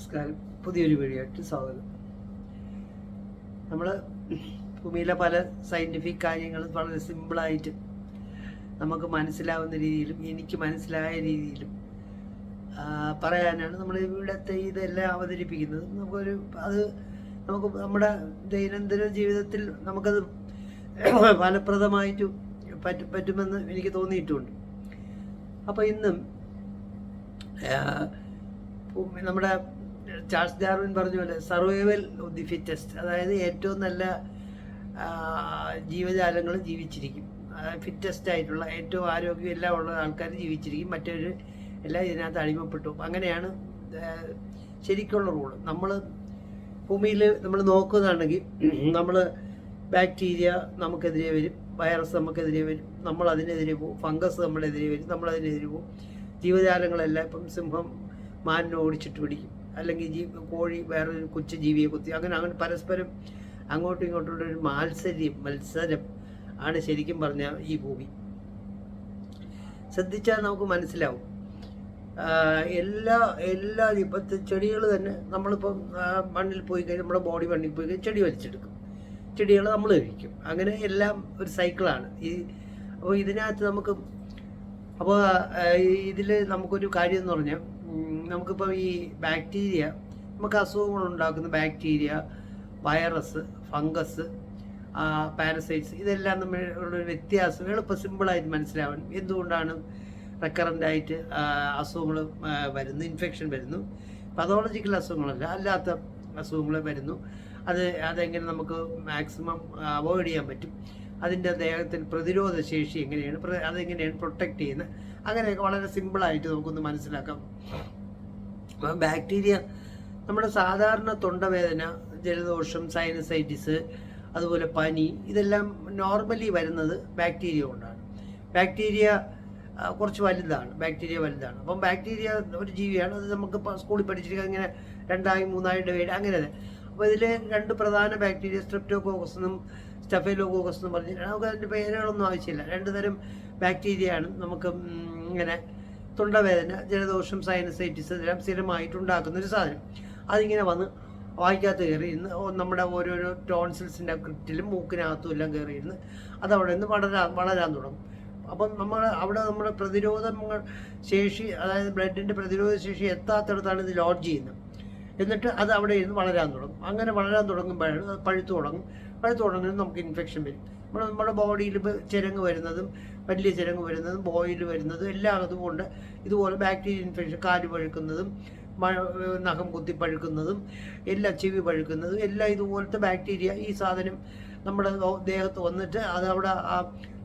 നമസ്കാരം പുതിയൊരു വീഡിയോയ്ക്ക് സ്വാഗതം. നമ്മൾ ഭൂമിയിലെ പല സയന്റിഫിക് കാര്യങ്ങളും വളരെ സിമ്പിളായിട്ട് നമുക്ക് മനസ്സിലാവുന്ന രീതിയിലും എനിക്ക് മനസ്സിലായ രീതിയിലും പറയാനാണ് നമ്മൾ ഇവിടുത്തെ ഇതെല്ലാം അവതരിപ്പിക്കുന്നത്. നമുക്കൊരു അത് നമുക്ക് നമ്മുടെ ദൈനംദിന ജീവിതത്തിൽ നമുക്കത് ഫലപ്രദമായിട്ട് പറ്റും പറ്റുമെന്ന് എനിക്ക് തോന്നിയിട്ടുണ്ട്. അപ്പോൾ ഇന്നും നമ്മുടെ ചാൾസ് ഡാർവിൻ പറഞ്ഞ പോലെ സർവൈവൽ ഓഫ് ദി ഫിറ്റസ്റ്റ്. അതായത് ഏറ്റവും നല്ല ജീവജാലങ്ങൾ ജീവിച്ചിരിക്കും. ഫിറ്റസ്റ്റ് ആയിട്ടുള്ള ഏറ്റവും ആരോഗ്യം എല്ലാം ഉള്ള ആൾക്കാർ ജീവിച്ചിരിക്കും. മറ്റൊരു എല്ലാം ഇതിനകത്ത് അടിമപ്പെട്ടു. അങ്ങനെയാണ് ശരിക്കുള്ള റൂൾ നമ്മൾ ഭൂമിയിൽ നമ്മൾ നോക്കുന്നതാണെങ്കിൽ നമ്മൾ ബാക്ടീരിയ നമുക്കെതിരെ വരും വൈറസ് നമുക്കെതിരെ വരും നമ്മൾ അതിനെതിരെ പോകും ഫംഗസ് നമ്മളെതിരെ വരും നമ്മൾ അതിനെതിരെ പോകും ജീവജാലങ്ങളെല്ലാം ഇപ്പം സിംഹം മാനിനെ ഓടിച്ചിട്ട് പിടിക്കും. അല്ലെങ്കിൽ ജീവി കോഴി വേറൊരു കൊച്ചു ജീവിയെ കുത്തി അങ്ങനെ അങ്ങനെ പരസ്പരം അങ്ങോട്ടും ഇങ്ങോട്ടുള്ള ഒരു മാത്സര്യം മത്സരം ആണ് ശരിക്കും പറഞ്ഞ ഈ ഭൂമി. ശ്രദ്ധിച്ചാൽ നമുക്ക് മനസ്സിലാവും. എല്ലാ എല്ലാ ഇപ്പോഴത്തെ ചെടികൾ തന്നെ നമ്മളിപ്പം മണ്ണിൽ പോയി കഴിഞ്ഞാൽ നമ്മുടെ ബോഡി മണ്ണിൽ പോയി കഴിഞ്ഞാൽ ചെടി വലിച്ചെടുക്കും. ചെടികൾ നമ്മൾ കഴിക്കും. അങ്ങനെ എല്ലാം ഒരു സൈക്കിളാണ്. ഈ അപ്പോൾ ഇതിനകത്ത് നമുക്ക് അപ്പോൾ ഇതിൽ നമുക്കൊരു കാര്യം എന്ന് പറഞ്ഞാൽ നമുക്കിപ്പോൾ ഈ ബാക്ടീരിയ നമുക്ക് അസുഖങ്ങൾ ഉണ്ടാക്കുന്ന ബാക്ടീരിയ വൈറസ് ഫംഗസ് പാരസൈറ്റ്സ് ഇതെല്ലാം തമ്മിലുള്ളൊരു വ്യത്യാസം എളുപ്പം സിമ്പിളായിട്ട് മനസ്സിലാവാൻ. എന്തുകൊണ്ടാണ് റെക്കറന്റ് ആയിട്ട് അസുഖങ്ങൾ വരുന്നു ഇൻഫെക്ഷൻ വരുന്നു? പതോളജിക്കൽ അസുഖങ്ങളല്ല അല്ലാത്ത അസുഖങ്ങൾ വരുന്നു. അത് അതെങ്ങനെ നമുക്ക് മാക്സിമം അവോയ്ഡ് ചെയ്യാൻ പറ്റും? അതിന്റെ ദേഹത്തിന് പ്രതിരോധ ശേഷി എങ്ങനെയാണ് അതെങ്ങനെയാണ് പ്രൊട്ടക്റ്റ് ചെയ്യുന്നത് അങ്ങനെയൊക്കെ വളരെ സിമ്പിളായിട്ട് നമുക്കൊന്ന് മനസ്സിലാക്കാം. ബാക്ടീരിയ നമ്മുടെ സാധാരണ തൊണ്ടവേദന ജലദോഷം സൈനസൈറ്റിസ് അതുപോലെ പനി ഇതെല്ലാം നോർമലി വരുന്നത് ബാക്ടീരിയ കൊണ്ടാണ്. ബാക്ടീരിയ കുറച്ച് വലുതാണ്. ബാക്ടീരിയ വലുതാണ്. അപ്പം ബാക്ടീരിയ ഒരു ജീവിയാണ്. അത് നമുക്ക് സ്കൂളിൽ പഠിച്ചിരിക്കുക ഇങ്ങനെ രണ്ടായി മൂന്നായി ഡിവൈഡ് അങ്ങനെ അപ്പോൾ ഇതിൽ രണ്ട് പ്രധാന ബാക്ടീരിയ സ്ട്രെപ്റ്റോകോക്കസ് എന്നും സ്റ്റെഫൈലോകോക്കസ് എന്ന് പറഞ്ഞ്. നമുക്ക് അതിന്റെ പേരുകളൊന്നും ആവശ്യമില്ല. രണ്ട് തരം ബാക്ടീരിയയാണ് നമുക്ക് ഇങ്ങനെ തൊണ്ടവേദന ജലദോഷം സൈനസൈറ്റിസ് എല്ലാം സ്ഥിരമായിട്ട് ഉണ്ടാക്കുന്ന ഒരു സാധനം. അതിങ്ങനെ വന്ന് വായിക്കകത്ത് കയറി ഇന്ന് നമ്മുടെ ഓരോരോ ടോൺസിൽസിന്റെ ക്രിറ്റിലും മൂക്കിനകത്തും എല്ലാം കയറി ഇരുന്ന് അത് അവിടെ നിന്ന് വളരാൻ വളരാൻ തുടങ്ങും. അപ്പം നമ്മൾ അവിടെ നമ്മുടെ പ്രതിരോധ ശേഷി അതായത് ബ്ലഡിന്റെ പ്രതിരോധ ശേഷി എത്താത്തടത്താണ് ഇത് ലോഡ്ജ് ചെയ്യുന്നത്. എന്നിട്ട് അത് അവിടെ ഇരുന്ന് വളരാൻ തുടങ്ങും. അങ്ങനെ വളരാൻ തുടങ്ങുമ്പോഴാണ് അത് പഴുത്തു തുടങ്ങും. പഴുത്തു തുടങ്ങുന്നത് നമുക്ക് ഇൻഫെക്ഷൻ വരും. നമ്മൾ നമ്മുടെ ബോഡിയിൽ ചിരങ്ങ് വരുന്നതും വലിയ ചിരങ്ങ് വരുന്നതും ബോയിൽ വരുന്നതും എല്ലാം അതുകൊണ്ട് ഇതുപോലെ ബാക്ടീരിയ ഇൻഫെക്ഷൻ കാൽ പഴുക്കുന്നതും നഖം കുത്തി പഴുക്കുന്നതും എല്ലാം ചെവി പഴുക്കുന്നതും എല്ലാം ഇതുപോലത്തെ ബാക്ടീരിയ ഈ സാധനം നമ്മുടെ ദേഹത്ത് വന്നിട്ട് അത് അവിടെ ആ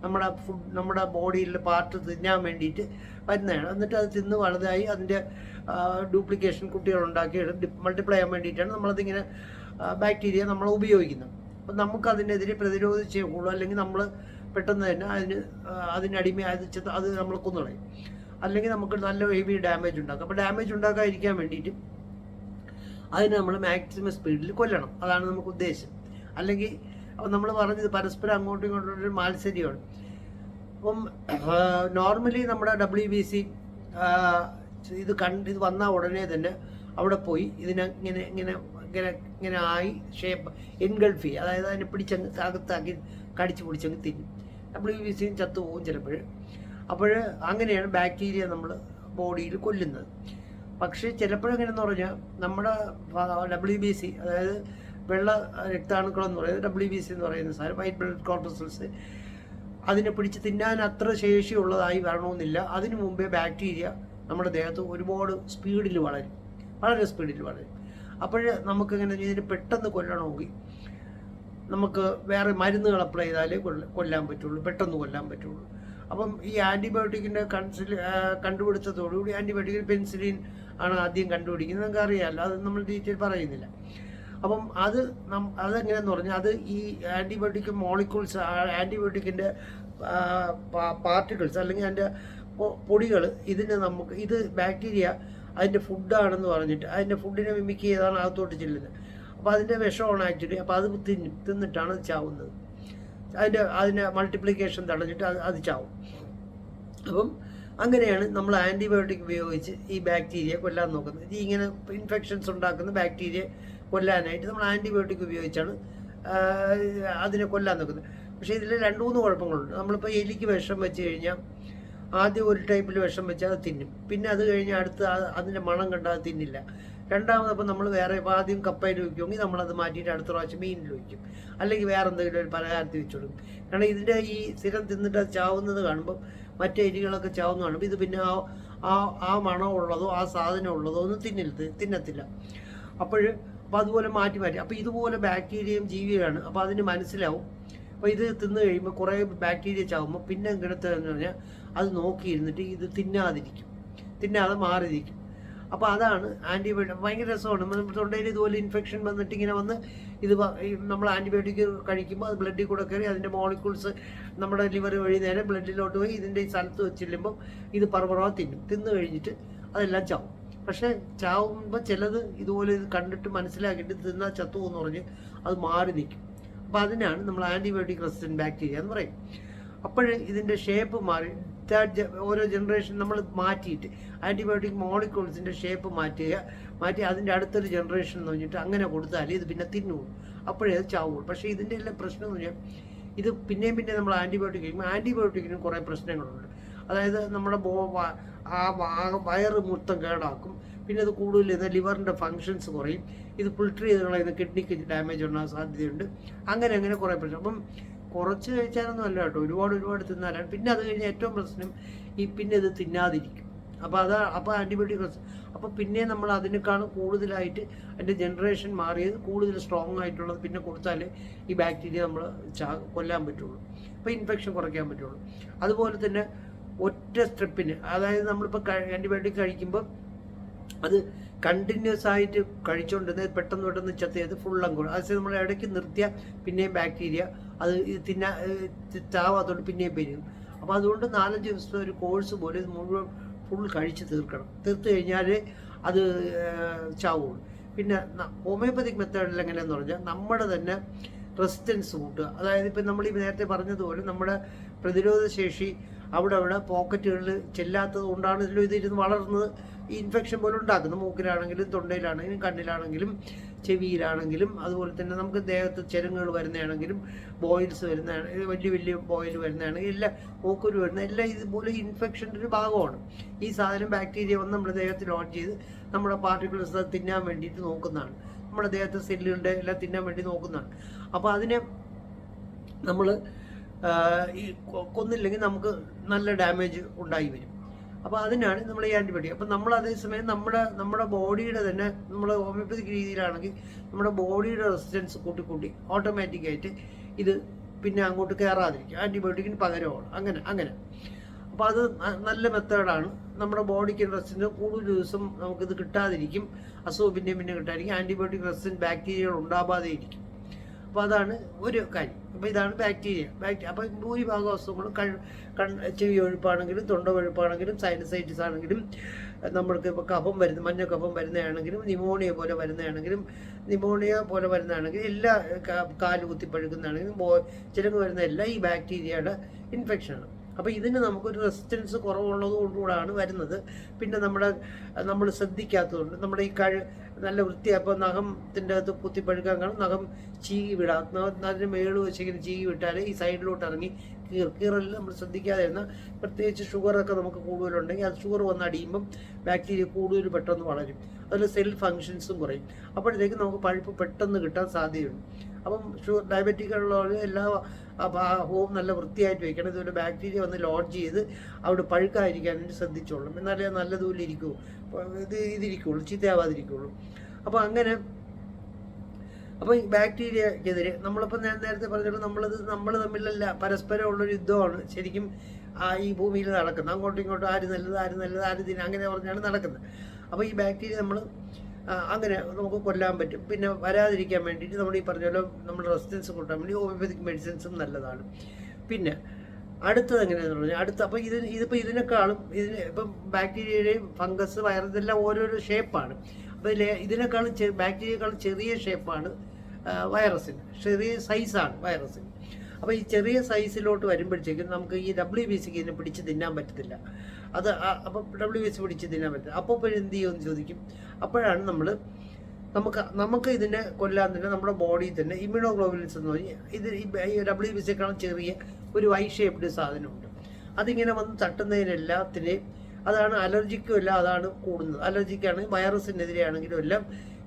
നമ്മുടെ ഫുഡ് നമ്മുടെ ബോഡിയിലെ പാർട്ട് തിന്നാൻ വേണ്ടിയിട്ട് വരുന്നതാണ്. എന്നിട്ട് അത് തിന്ന് വലുതായി അതിന്റെ ഡ്യൂപ്ലിക്കേഷൻ കുട്ടികളുണ്ടാക്കി മൾട്ടിപ്ലൈ ചെയ്യാൻ വേണ്ടിയിട്ടാണ് നമ്മളതിങ്ങനെ ബാക്ടീരിയ നമ്മൾ ഉപയോഗിക്കുന്നത്. അപ്പം നമുക്ക് അതിനെതിരെ പ്രതിരോധിച്ചേ ഉള്ളൂ അല്ലെങ്കിൽ നമ്മൾ പെട്ടെന്ന് തന്നെ അതിന് അതിനടിമ അത് അത് നമ്മൾ കൊന്നുകളയും അല്ലെങ്കിൽ നമുക്ക് നല്ല ഹെവി ഡാമേജ് ഉണ്ടാക്കും. അപ്പോൾ ഡാമേജ് ഉണ്ടാക്കാതിരിക്കാൻ വേണ്ടിയിട്ട് അതിനെ നമ്മൾ മാക്സിമം സ്പീഡിൽ കൊല്ലണം. അതാണ് നമുക്ക് ഉദ്ദേശം. അല്ലെങ്കിൽ നമ്മൾ പറഞ്ഞത് പരസ്പരം അങ്ങോട്ടും ഇങ്ങോട്ടും ഒരു മാത്സര്യമാണ്. അപ്പം നോർമലി നമ്മുടെ ഡബ്ല്യു ബി സി ഇത് കണ്ട് ഇത് വന്ന ഉടനെ തന്നെ അവിടെ പോയി ഇതിനെ ഇങ്ങനെ ഇങ്ങനെ ഇങ്ങനെ ഇങ്ങനെ ആയി ഷേപ്പ് എൻഗൾഫി അതായത് അതിനെ പിടിച്ചങ്ങ് അകത്താക്കി കടിച്ചു പിടിച്ചങ്ങ് തിന്നും. നമ്മൾ ഈ വിസിയും ചത്തു ചത്തുപോകും ചിലപ്പോൾ. അപ്പോൾ അങ്ങനെയാണ് ബാക്ടീരിയ നമ്മൾ ബോഡിയിൽ കൊല്ലുന്നത്. പക്ഷേ ചിലപ്പോഴെങ്ങനെയെന്ന് പറഞ്ഞാൽ നമ്മുടെ ഡബ്ല്യു ബി സി അതായത് വെള്ള രക്താണുക്കളെന്ന് പറയുന്നത് ഡബ്ല്യു ബി സി എന്ന് പറയുന്ന സാധനം വൈറ്റ് ബ്ലഡ് കോർപ്പസൽസ് അതിനെ പിടിച്ച് തിന്നാൻ അത്ര ശേഷിയുള്ളതായി വരണമെന്നില്ല. അതിനു മുമ്പേ ബാക്ടീരിയ നമ്മുടെ ദേഹത്ത് ഒരുപാട് സ്പീഡിൽ വളരും. വളരെ സ്പീഡിൽ വളരും. അപ്പോൾ നമുക്കിങ്ങനെ ഇതിനെ പെട്ടെന്ന് കൊല്ലണമെങ്കിൽ നമുക്ക് വേറെ മരുന്നുകൾ അപ്ലൈ ചെയ്താലേ കൊല്ല കൊല്ലാൻ പറ്റുള്ളൂ പെട്ടെന്ന് കൊല്ലാൻ പറ്റുള്ളൂ. അപ്പം ഈ ആന്റിബയോട്ടിക്കിന്റെ കൺസിൽ കണ്ടുപിടുത്തത്തോടുകൂടി ആന്റിബയോട്ടിക്കിൽ പെൻസിലിൻ ആണ് ആദ്യം കണ്ടുപിടിക്കുന്നത്. നമുക്ക് അറിയാമല്ലോ അത് നമ്മൾ ഡീറ്റെയിൽ പറയുന്നില്ല. അപ്പം അത് നം അതെങ്ങനെയെന്ന് പറഞ്ഞാൽ അത് ഈ ആന്റിബയോട്ടിക് മോളിക്യൂൾസ് ആന്റിബയോട്ടിക്കിന്റെ പാർട്ടിക്കിൾസ് അല്ലെങ്കിൽ അതിന്റെ പൊടികൾ ഇതിന് നമുക്ക് ഇത് ബാക്ടീരിയ അതിന്റെ ഫുഡാണെന്ന് പറഞ്ഞിട്ട് അതിന്റെ ഫുഡിനെ മിമിക്ക് ചെയ്താണ് അകത്തോട്ട് ചെല്ലുന്നത്. അപ്പോൾ അതിന്റെ വിഷമാണ് ആക്ച്വലി. അപ്പോൾ അത് തിന്നും തിന്നിട്ടാണ് അത് ചാവുന്നത്. അതിന്റെ അതിന്റെ മൾട്ടിപ്ലിക്കേഷൻ തടഞ്ഞിട്ട് അത് അത് ചാവും. അപ്പം അങ്ങനെയാണ് നമ്മൾ ആന്റിബയോട്ടിക് ഉപയോഗിച്ച് ഈ ബാക്ടീരിയ കൊല്ലാൻ നോക്കുന്നത്. ഈ ഇങ്ങനെ ഇൻഫെക്ഷൻസ് ഉണ്ടാക്കുന്ന ബാക്ടീരിയ കൊല്ലാനായിട്ട് നമ്മൾ ആന്റിബയോട്ടിക് ഉപയോഗിച്ചാണ് അതിനെ കൊല്ലാൻ നോക്കുന്നത്. പക്ഷേ ഇതിൽ രണ്ട് മൂന്ന് കുഴപ്പങ്ങളുണ്ട്. നമ്മളിപ്പോൾ എലിക്ക് വിഷം വെച്ച് കഴിഞ്ഞാൽ ആദ്യം ഒരു ടൈപ്പിൽ വിഷം വെച്ചാൽ അത് തിന്നും. പിന്നെ അത് കഴിഞ്ഞ് അടുത്ത് അതിന്റെ മണം കണ്ടാൽ തിന്നില്ല. രണ്ടാമതപ്പോൾ നമ്മൾ വേറെ ഇപ്പോൾ ആദ്യം കപ്പയിൽ വയ്ക്കുമെങ്കിൽ നമ്മളത് മാറ്റിയിട്ട് അടുത്ത പ്രാവശ്യം മീനിൽ വയ്ക്കും അല്ലെങ്കിൽ വേറെ എന്തെങ്കിലും ഒരു പലഹാരത്തിൽ വെച്ച് കൊടുക്കും. കാരണം ഇതിന്റെ ഈ സ്ഥിരം തിന്നിട്ട് അത് ചാവുന്നത് കാണുമ്പോൾ മറ്റേ എലികളൊക്കെ ചാവുന്ന കാണുമ്പോൾ ഇത് പിന്നെ ആ ആ ആ മണമുള്ളതോ ആ സാധനം ഉള്ളതോ ഒന്നും തിന്നില്ല തിന്നത്തില്ല. അപ്പോൾ അപ്പോൾ അതുപോലെ മാറ്റി മാറ്റി. അപ്പോൾ ഇതുപോലെ ബാക്ടീരിയയും ജീവിയാണ് അപ്പോൾ അതിന് മനസ്സിലാവും. അപ്പോൾ ഇത് തിന്നു കഴിയുമ്പോൾ കുറേ ബാക്ടീരിയ ചാവുമ്പോൾ പിന്നെ കിടത്തതെന്ന് പറഞ്ഞാൽ അത് നോക്കിയിരുന്നിട്ട് ഇത് തിന്നാതിരിക്കും. തിന്നാതെ മാറിയിരിക്കും. അപ്പോൾ അതാണ് ആന്റിബയോട്ടിക് ഭയങ്കര രസമാണ്. തൊണ്ടയിൽ ഇതുപോലെ ഇൻഫെക്ഷൻ വന്നിട്ട് ഇങ്ങനെ വന്ന് ഇത് നമ്മൾ ആന്റിബയോട്ടിക് കഴിക്കുമ്പോൾ അത് ബ്ലഡിൽ കൂടെ കയറി അതിന്റെ മോളിക്യൂൾസ് നമ്മുടെ ലിവർ വഴി നേരെ ബ്ലഡിലോട്ട് പോയി ഇതിന്റെ ഈ സ്ഥലത്ത് വെച്ചില്ലുമ്പോൾ ഇത് പറവറവ തിന്നും. തിന്നു കഴിഞ്ഞിട്ട് അതെല്ലാം ചാവും. പക്ഷേ ചാവുമ്പോൾ ചിലത് ഇതുപോലെ ഇത് കണ്ടിട്ട് മനസ്സിലാക്കിയിട്ട് തിന്നാൽ ചത്തു എന്ന് പറഞ്ഞ് അത് മാറി നിൽക്കും അപ്പോൾ അതിനാണ് നമ്മൾ ആന്റിബയോട്ടിക് റെസിസ്റ്റന്റ് ബാക്ടീരിയ എന്ന് പറയും. അപ്പോൾ ഇതിന്റെ ഷേപ്പ് മാറി Ge- ഓരോ ജനറേഷൻ നമ്മൾ മാറ്റിയിട്ട് ആന്റിബയോട്ടിക് മോളിക്യൂൾസിന്റെ ഷേപ്പ് മാറ്റുക മാറ്റി അതിന്റെ അടുത്തൊരു ജനറേഷൻ എന്ന് പറഞ്ഞിട്ട് അങ്ങനെ കൊടുത്താൽ ഇത് പിന്നെ തിന്നുള്ളൂ അപ്പോഴേ അത് ചാവുള്ളൂ. പക്ഷേ ഇതിന്റെ എല്ലാം പ്രശ്നം എന്ന് പറഞ്ഞാൽ ഇത് പിന്നെയും പിന്നെ നമ്മൾ ആന്റിബയോട്ടിക് കഴിക്കുമ്പോൾ ആന്റിബയോട്ടിക്കിനും കുറേ പ്രശ്നങ്ങളുണ്ട്. അതായത് നമ്മുടെ ബോ ആ വയറ് മൊത്തം കേടാക്കും. പിന്നെ അത് കൂടുതൽ ഇത് ലിവറിന്റെ ഫങ്ഷൻസ് കുറയും. ഇത് ഫിൽട്ടർ ചെയ്ത് കളയുന്ന കിഡ്നിക്ക് ഡാമേജ് ഉണ്ടാകാൻ സാധ്യതയുണ്ട്. അങ്ങനെ അങ്ങനെ കുറേ പ്രശ്നം. അപ്പം കുറച്ച് കഴിച്ചാലൊന്നും അല്ല കേട്ടോ. ഒരുപാട് ഒരുപാട് തിന്നാലാണ് പിന്നെ അത് കഴിഞ്ഞ് ഏറ്റവും പ്രശ്നം ഈ പിന്നെ ഇത് തിന്നാതിരിക്കും. അപ്പോൾ അതാ അപ്പോൾ ആന്റിബയോട്ടിക് അപ്പോൾ പിന്നെ നമ്മൾ അതിനേക്കാളും കൂടുതലായിട്ട് അതിന്റെ ജനറേഷൻ മാറിയത് കൂടുതൽ സ്ട്രോങ് ആയിട്ടുള്ളത് പിന്നെ കൊടുത്താലേ ഈ ബാക്ടീരിയ നമ്മൾ ചാ കൊല്ലാൻ പറ്റുള്ളൂ. അപ്പോൾ ഇൻഫെക്ഷൻ കുറയ്ക്കാൻ പറ്റുള്ളൂ. അതുപോലെ തന്നെ ഒറ്റ സ്റ്റെപ്പിന് അതായത് നമ്മളിപ്പോൾ ആന്റിബയോട്ടിക് കഴിക്കുമ്പോൾ അത് കണ്ടിന്യൂസ് ആയിട്ട് കഴിച്ചുകൊണ്ടിരുന്നത് പെട്ടെന്ന് പെട്ടെന്ന് ചത്തിയത് ഫുൾ അങ്ങോട്ട് അത് നമ്മൾ ഇടയ്ക്ക് നിർത്തിയാൽ പിന്നെയും ബാക്ടീരിയ അത് തിന്നാ ചാവാത്തോണ്ട് പിന്നെയും വരും അപ്പോൾ അതുകൊണ്ട് നാലഞ്ച് ദിവസത്തെ ഒരു കോഴ്സ് പോലെ മുഴുവൻ ഫുൾ കഴിച്ച് തീർക്കണം. തീർത്ത് കഴിഞ്ഞാൽ അത് ചാവുള്ളൂ. പിന്നെ ഹോമിയോപ്പതിക് മെത്തേഡിൽ എങ്ങനെയാന്ന് പറഞ്ഞാൽ നമ്മുടെ തന്നെ റെസിസ്റ്റൻസ് കൂട്ടുക. അതായത് ഇപ്പം നമ്മൾ ഈ നേരത്തെ പറഞ്ഞതുപോലെ നമ്മുടെ പ്രതിരോധ ശേഷി അവിടെ അവിടെ പോക്കറ്റുകളിൽ ചെല്ലാത്തത് കൊണ്ടാണ് ഇതിലും ഇതിരുന്ന് വളർന്നത്. ഈ ഇൻഫെക്ഷൻ പോലെ ഉണ്ടാക്കുന്നത് മൂക്കിലാണെങ്കിലും തൊണ്ടയിലാണെങ്കിലും കണ്ണിലാണെങ്കിലും ചെവിയിലാണെങ്കിലും അതുപോലെ തന്നെ നമുക്ക് ദേഹത്ത് ചെരങ്ങുകൾ വരുന്നതാണെങ്കിലും ബോയിൽസ് വരുന്നതാണ് വലിയ വലിയ ബോയിൽ വരുന്നതാണെങ്കിൽ എല്ലാ മൂക്കൊരു വരുന്ന എല്ലാം ഇതുപോലെ ഇൻഫെക്ഷന്റെ ഒരു ഭാഗമാണ്. ഈ സാധനം ബാക്ടീരിയ വന്ന് നമ്മുടെ ദേഹത്തിൽ ലോഡ് ചെയ്ത് നമ്മുടെ പാർട്ടിക്കിൾസ് അത് തിന്നാൻ വേണ്ടിയിട്ട് നോക്കുന്നതാണ്. നമ്മുടെ ദേഹത്തെ സെല്ലുകളുടെ എല്ലാം തിന്നാൻ വേണ്ടി നോക്കുന്നതാണ്. അപ്പോൾ അതിനെ നമ്മൾ ഈ കൊന്നില്ലെങ്കിൽ നമുക്ക് നല്ല ഡാമേജ് ഉണ്ടായി വരും. അപ്പോൾ അതിനാണ് നമ്മൾ ഈ ആന്റിബയോട്ടിക് അപ്പോൾ നമ്മൾ അതേസമയം നമ്മുടെ നമ്മുടെ ബോഡിയുടെ തന്നെ നമ്മൾ ഹോമിയോപ്പതിക് രീതിയിലാണെങ്കിൽ നമ്മുടെ ബോഡിയുടെ റെസിസ്റ്റൻസ് കൂട്ടി കൂട്ടി ഓട്ടോമാറ്റിക്കായിട്ട് ഇത് പിന്നെ അങ്ങോട്ട് കയറാതിരിക്കും. ആന്റിബയോട്ടിക്കിന് പകരമാണ്. അങ്ങനെ അങ്ങനെ. അപ്പോൾ അത് നല്ല മെത്തേഡാണ് നമ്മുടെ ബോഡിക്ക് റെസിസ്റ്റൻസ് കൂടുതൽ ദിവസം നമുക്കിത് കിട്ടാതിരിക്കും. അസുഖം പിന്നെ പിന്നെ കിട്ടാതിരിക്കും. ആന്റിബയോട്ടിക് റെസിസ്റ്റന്റ് ബാക്ടീരിയകൾ ഉണ്ടാവാതെ ഇരിക്കും അപ്പോൾ അതാണ് ഒരു കാര്യം. അപ്പോൾ ഇതാണ് ബാക്ടീരിയ. ബാക്ടീരിയ അപ്പോൾ ഭൂരിഭാഗം അസുഖങ്ങളും കൺ കൺ ചെവി ഒഴുപ്പാണെങ്കിലും തൊണ്ട ഒഴുപ്പാണെങ്കിലും സൈനസൈറ്റിസ് ആണെങ്കിലും നമ്മൾക്ക് ഇപ്പോൾ കഫം വരുന്ന മഞ്ഞ കഫം വരുന്നതാണെങ്കിലും നിമോണിയ പോലെ വരുന്നതാണെങ്കിലും നിമോണിയ പോലെ വരുന്നതാണെങ്കിലും എല്ലാ കാൽ കുത്തി പഴുക്കുന്നതാണെങ്കിലും ബോ ചിലങ്ങ് വരുന്ന എല്ലാം ഈ ബാക്ടീരിയയുടെ ഇൻഫെക്ഷനാണ് അപ്പോൾ ഇതിന് നമുക്കൊരു റെസിസ്റ്റൻസ് കുറവുള്ളത് കൊണ്ടുകൂടാണ് വരുന്നത്. പിന്നെ നമ്മുടെ നമ്മൾ ശ്രദ്ധിക്കാത്തതുകൊണ്ട് നമ്മുടെ ഈ കഴി നല്ല വൃത്തി അപ്പോൾ നഖത്തിന്റെ അകത്ത് കുത്തിപ്പഴുക്കാൻ കാണും. നഖം ചീകി വിടാം. അതിന് മേൾ വെച്ചിങ്ങനെ ചീകി വിട്ടാൽ ഈ സൈഡിലോട്ട് ഇറങ്ങി കീർ കീറലിൽ നമ്മൾ ശ്രദ്ധിക്കാതെ ഇരുന്നാൽ പ്രത്യേകിച്ച് ഷുഗറൊക്കെ നമുക്ക് കൂടുതലുണ്ടെങ്കിൽ അത് ഷുഗർ വന്ന് അടിയുമ്പം ബാക്ടീരിയ കൂടുതൽ പെട്ടെന്ന് വളരും. അതിൽ സെൽ ഫങ്ഷൻസും കുറയും. അപ്പോഴത്തേക്ക് നമുക്ക് പഴുപ്പ് പെട്ടെന്ന് കിട്ടാൻ സാധ്യതയുണ്ട്. അപ്പം ഷുഗർ ഡയബറ്റിക് ഉള്ളവർ എല്ലാ ഹോം നല്ല വൃത്തിയായിട്ട് വയ്ക്കണം ഇതുപോലെ ബാക്ടീരിയ വന്ന് ലോഡ്ജ് ചെയ്ത് അവിടെ പഴുക്കാതിരിക്കാൻ ശ്രദ്ധിച്ചോളും. എന്നാലേ അത് നല്ലതുപോലെ ഇരിക്കൂ. ഇത് ഇതിരിക്കുള്ളൂ ചീത്തയാവാതിരിക്കുള്ളൂ. അപ്പോൾ അങ്ങനെ അപ്പോൾ ഈ ബാക്ടീരിയക്കെതിരെ നമ്മളിപ്പോൾ നേരത്തെ പറഞ്ഞല്ലോ നമ്മളത് നമ്മൾ തമ്മിലല്ല പരസ്പരം ഉള്ളൊരു യുദ്ധമാണ് ശരിക്കും ആ ഈ ഭൂമിയിൽ നടക്കുന്നത്. അങ്ങോട്ടും ഇങ്ങോട്ടും ആര് നല്ലത് ആര് നല്ലത് ആര് തിന് അങ്ങനെ പറഞ്ഞാണ് നടക്കുന്നത്. അപ്പോൾ ഈ ബാക്ടീരിയ നമ്മൾ അങ്ങനെ നമുക്ക് കൊല്ലാൻ പറ്റും. പിന്നെ വരാതിരിക്കാൻ വേണ്ടിയിട്ട് നമ്മൾ ഈ പറഞ്ഞ പോലെ നമ്മൾ റെസിസ്റ്റൻസ് കൂട്ടാൻ വേണ്ടി ഹോമിയോപ്പതിക് മെഡിസിൻസും നല്ലതാണ്. പിന്നെ അടുത്തത് എങ്ങനെയാണെന്ന് പറഞ്ഞാൽ അടുത്ത അപ്പോൾ ഇത് ഇതിപ്പോൾ ഇതിനേക്കാളും ഇതിന് ഇപ്പം ബാക്ടീരിയയുടെയും ഫംഗസ് വൈറസ് ഇതെല്ലാം ഓരോരോ ഷേപ്പാണ്. അപ്പോൾ ഇതിലെ ഇതിനേക്കാളും ബാക്ടീരിയേക്കാളും ചെറിയ ഷേപ്പാണ് വൈറസിന്. ചെറിയ സൈസാണ് വൈറസിന്. അപ്പോൾ ഈ ചെറിയ സൈസിലോട്ട് വരുമ്പോഴത്തേക്കും നമുക്ക് ഈ ഡബ്ല്യു ബി സിക്ക് ഇതിനെ പിടിച്ച് തിന്നാൻ പറ്റത്തില്ല. അത് അപ്പോൾ ഡബ്ല്യു എച്ച് പിടിച്ച് തിന്നാൻ പറ്റില്ല അപ്പോൾ ഇപ്പോൾ എന്ത് ചെയ്യുമെന്ന് ചോദിക്കും. അപ്പോഴാണ് നമ്മൾ നമുക്ക് നമുക്ക് ഇതിനെ കൊല്ലാൻ തന്നെ നമ്മുടെ ബോഡിയിൽ തന്നെ ഇമ്മ്യൂണോഗ്ലോബുലിൻസ് എന്ന് പറഞ്ഞാൽ ഇത് ഈ ഡബ്ല്യു ബി ചെറിയ ഒരു വൈ ഷേപ്ഡ് സാധനമുണ്ട്. അതിങ്ങനെ വന്ന് തട്ടുന്നതിനെല്ലാത്തിനെയും അതാണ് അലർജിക്കും എല്ലാം അതാണ് കൂടുന്നത്. അലർജിക്കാണെങ്കിൽ വൈറസിനെതിരെയാണെങ്കിലും എല്ലാം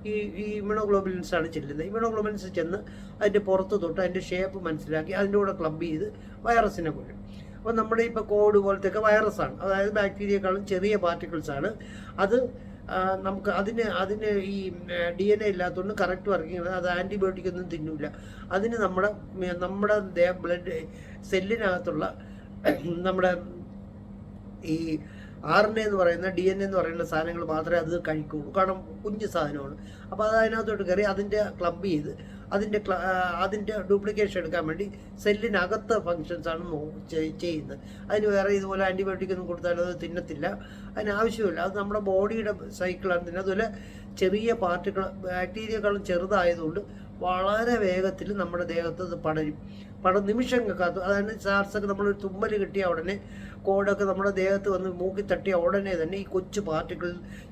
ഈ ഈ ഇമ്യൂണോഗ്ലോബുലിൻസ് ആണ് ചെല്ലുന്നത്. ഇമ്യൂണോഗ്ലോബുലിൻസ് ചെന്ന് അതിന്റെ പുറത്ത് തൊട്ട് അതിന്റെ ഷേപ്പ് മനസ്സിലാക്കി അതിന്റെ കൂടെ ക്ലബ് ചെയ്ത് വൈറസിനെ കൊല്ലും. അപ്പോൾ നമ്മുടെ ഇപ്പോൾ കോഡ് പോലത്തെയൊക്കെ വൈറസാണ്. അതായത് ബാക്ടീരിയക്കാളും ചെറിയ പാർട്ടിക്കിൾസ് ആണ്. അത് നമുക്ക് അതിന് അതിന് ഈ ഡി എൻ എ ഇല്ലാത്തതുകൊണ്ട് കറക്റ്റ് വർക്കിംഗ് അത് ആന്റിബയോട്ടിക് ഒന്നും തിന്നില്ല അതിന് നമ്മുടെ നമ്മുടെ ബ്ലഡ് സെല്ലിനകത്തുള്ള നമ്മുടെ ഈ ആർ എൻ എ എന്ന് പറയുന്ന ഡി എൻ എ എന്ന് പറയുന്ന സാധനങ്ങൾ മാത്രമേ അത് കഴിക്കുള്ളൂ കാരണം കുഞ്ഞു സാധനമാണ്. അപ്പോൾ അത് അതിനകത്തോട്ട് കയറി അതിന്റെ ക്ലബ് ചെയ്ത് അതിന്റെ അതിന്റെ ഡ്യൂപ്ലിക്കേഷൻ എടുക്കാൻ വേണ്ടി സെല്ലിനകത്ത് ഫങ്ഷൻസാണ് ചെയ്യുന്നത്. അതിന് വേറെ ഇതുപോലെ ആന്റിബയോട്ടിക് ഒന്നും കൊടുത്താലും അത് തിന്നത്തില്ല. അതിന് ആവശ്യമില്ല. അത് നമ്മുടെ ബോഡിയുടെ സൈക്കിളാണ് തിന്നുന്നത്. അതുപോലെ ചെറിയ പാർട്ടിക്കിൾ ബാക്ടീരിയകളും ചെറുതായതുകൊണ്ട് വളരെ വേഗത്തിൽ നമ്മുടെ ദേഹത്ത് അത് പടരും. പടം നിമിഷങ്ങൾക്കകത്ത് അതായത് സാർസൊക്കെ നമ്മളൊരു തുമ്മൽ കിട്ടിയ ഉടനെ കോടൊക്കെ നമ്മുടെ ദേഹത്ത് വന്ന് മൂക്കി തട്ടിയ ഉടനെ തന്നെ ഈ കൊച്ചു പാർട്ടിക്കിൾ